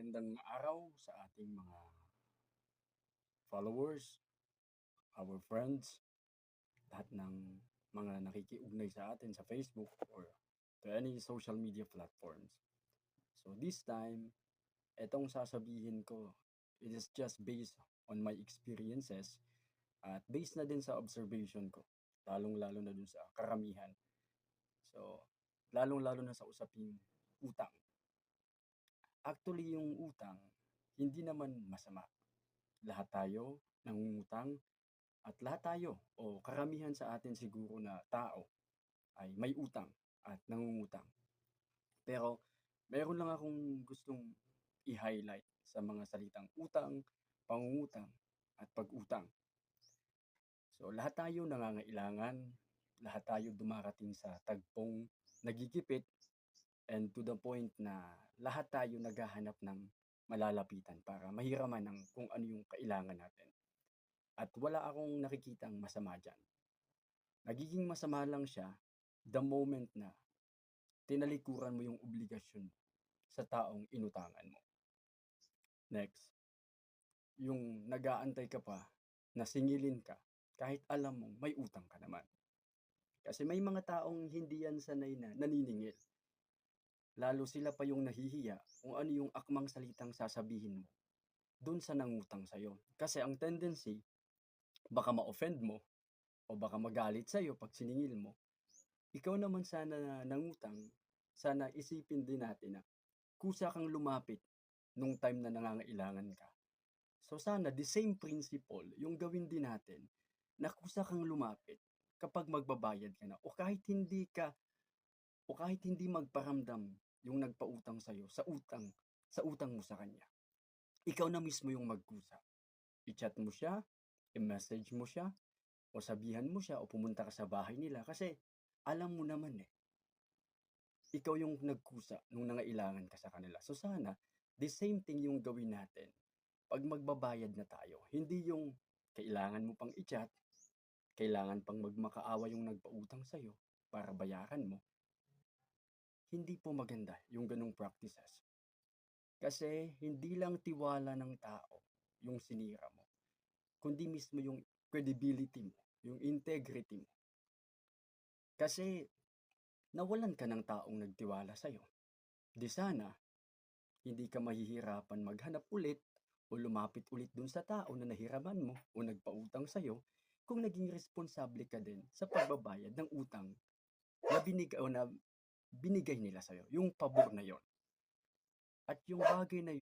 Magandang araw sa ating mga followers, our friends, lahat ng mga nakikiugnay sa atin sa Facebook or to any social media platforms. So this time, etong sasabihin ko, it is just based on my experiences at based na din sa observation ko, lalong-lalo na dun sa karamihan. So, lalong-lalo na sa usaping utang. Actually, yung utang, hindi naman masama. Lahat tayo nangungutang at lahat tayo o karamihan sa atin siguro na tao ay may utang at nangungutang. Pero meron lang akong gustong i-highlight sa mga salitang utang, pangungutang at pag-utang. So lahat tayo nangangailangan, lahat tayo dumarating sa tagpong nagigipit and to the point na lahat tayo naghahanap ng malalapitan para mahiraman ng kung ano yung kailangan natin. At wala akong nakikitang masama dyan. Nagiging masama lang siya the moment na tinalikuran mo yung obligasyon sa taong inutangan mo. Next, yung nag-aantay ka pa na singilin ka kahit alam mong may utang ka naman. Kasi may mga taong hindi yan sanay na naniningil. Lalo sila pa yung nahihiya kung ano yung akmang salitang sasabihin mo doon sa nangutang sa'yo. Kasi ang tendency, baka ma-offend mo o baka magalit sa'yo pag siningil mo. Ikaw naman sana na nangutang, sana isipin din natin na kusa kang lumapit nung time na nangangailangan ka. So sana the same principle yung gawin din natin na kusa kang lumapit kapag magbabayad ka na o kahit hindi ka o kahit hindi magparamdam yung nagpautang sa'yo sa utang, sa utang mo sa kanya. Ikaw na mismo yung magkusa. I-chat mo siya, i-message mo siya, o sabihan mo siya, o pumunta ka sa bahay nila kasi alam mo naman eh. Ikaw yung nagkusa nung nangailangan ka sa kanila. So sana, the same thing yung gawin natin pag magbabayad na tayo. Hindi yung kailangan mo pang i-chat, kailangan pang magmakaawa yung nagpautang sa'yo para bayaran mo. Hindi po maganda yung ganong practices. Kasi hindi lang tiwala ng tao yung sinira mo, kundi mismo yung credibility mo, yung integrity mo. Kasi nawalan ka ng taong nagtiwala sa'yo. Di sana, hindi ka mahihirapan maghanap ulit o lumapit ulit dun sa tao na nahiraman mo o nagpautang sa'yo kung naging responsable ka din sa pagbabayad ng utang na binig o na binigay nila sa'yo, yung pabor na yon. At yung bagay na